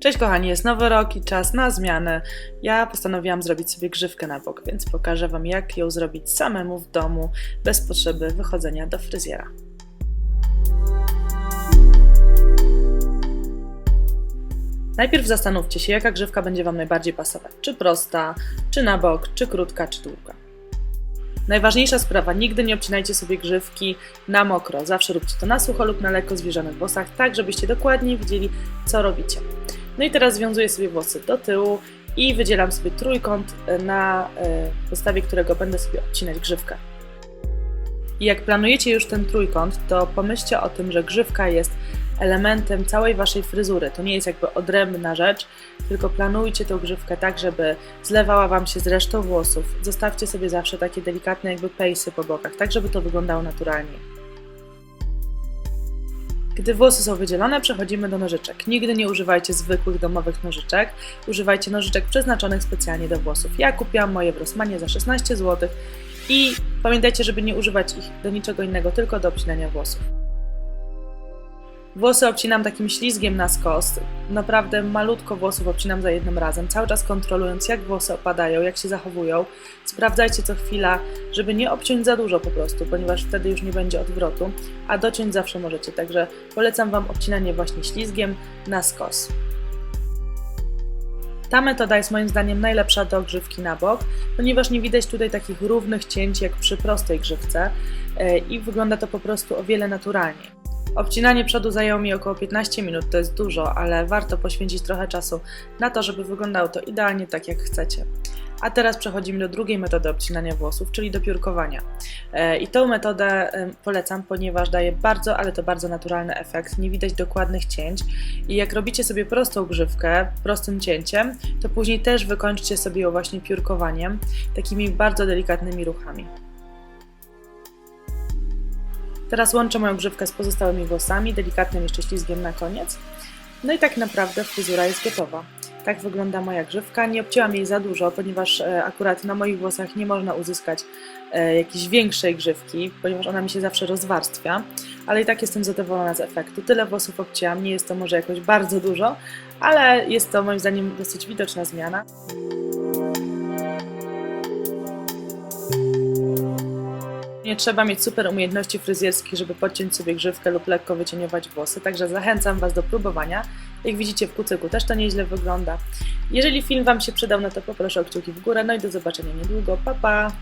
Cześć kochani, jest nowy rok i czas na zmianę. Ja postanowiłam zrobić sobie grzywkę na bok, więc pokażę Wam jak ją zrobić samemu w domu, bez potrzeby wychodzenia do fryzjera. Najpierw zastanówcie się, jaka grzywka będzie Wam najbardziej pasować. Czy prosta, czy na bok, czy krótka, czy długa. Najważniejsza sprawa, nigdy nie obcinajcie sobie grzywki na mokro. Zawsze róbcie to na sucho lub na lekko zwilżonych włosach, tak żebyście dokładnie widzieli, co robicie. No i teraz związuję sobie włosy do tyłu i wydzielam sobie trójkąt, na e, podstawie którego będę sobie obcinać grzywkę. I jak planujecie już ten trójkąt, to pomyślcie o tym, że grzywka jest elementem całej waszej fryzury. To nie jest jakby odrębna rzecz, tylko planujcie tą grzywkę tak, żeby zlewała wam się z resztą włosów. Zostawcie sobie zawsze takie delikatne jakby pejsy po bokach, tak żeby to wyglądało naturalnie. Gdy włosy są wydzielone, przechodzimy do nożyczek. Nigdy nie używajcie zwykłych domowych nożyczek, używajcie nożyczek przeznaczonych specjalnie do włosów. Ja kupiłam moje w Rossmanie za 16 zł i pamiętajcie, żeby nie używać ich do niczego innego, tylko do obcinania włosów. Włosy obcinam takim ślizgiem na skos. Naprawdę malutko włosów obcinam za jednym razem, cały czas kontrolując, jak włosy opadają, jak się zachowują. Sprawdzajcie co chwila, żeby nie obciąć za dużo po prostu, ponieważ wtedy już nie będzie odwrotu, a dociąć zawsze możecie. Także polecam Wam obcinanie właśnie ślizgiem na skos. Ta metoda jest moim zdaniem najlepsza do grzywki na bok, ponieważ nie widać tutaj takich równych cięć jak przy prostej grzywce e, i wygląda to po prostu o wiele naturalniej. Obcinanie przodu zajęło mi około 15 minut, to jest dużo, ale warto poświęcić trochę czasu na to, żeby wyglądało to idealnie tak jak chcecie. A teraz przechodzimy do drugiej metody obcinania włosów, czyli do piórkowania. E, I tą metodę polecam, ponieważ daje bardzo, ale to bardzo naturalny efekt. Nie widać dokładnych cięć. I jak robicie sobie prostą grzywkę, prostym cięciem, to później też wykończcie sobie ją właśnie piórkowaniem, takimi bardzo delikatnymi ruchami. Teraz łączę moją grzywkę z pozostałymi włosami, delikatnym jeszcze ślizgiem na koniec. No i tak naprawdę fryzura jest gotowa. Tak wygląda moja grzywka. Nie obcięłam jej za dużo, ponieważ e, akurat na moich włosach nie można uzyskać e, jakiejś większej grzywki, ponieważ ona mi się zawsze rozwarstwia, ale i tak jestem zadowolona z efektu. Tyle włosów obcięłam, nie jest to może jakoś bardzo dużo, ale jest to moim zdaniem dosyć widoczna zmiana. Nie trzeba mieć super umiejętności fryzjerskich, żeby podciąć sobie grzywkę lub lekko wycieniować włosy, także zachęcam Was do próbowania. Jak widzicie w kucyku też to nieźle wygląda. Jeżeli film Wam się przydał, no to poproszę o kciuki w górę, no i do zobaczenia niedługo. Pa, pa!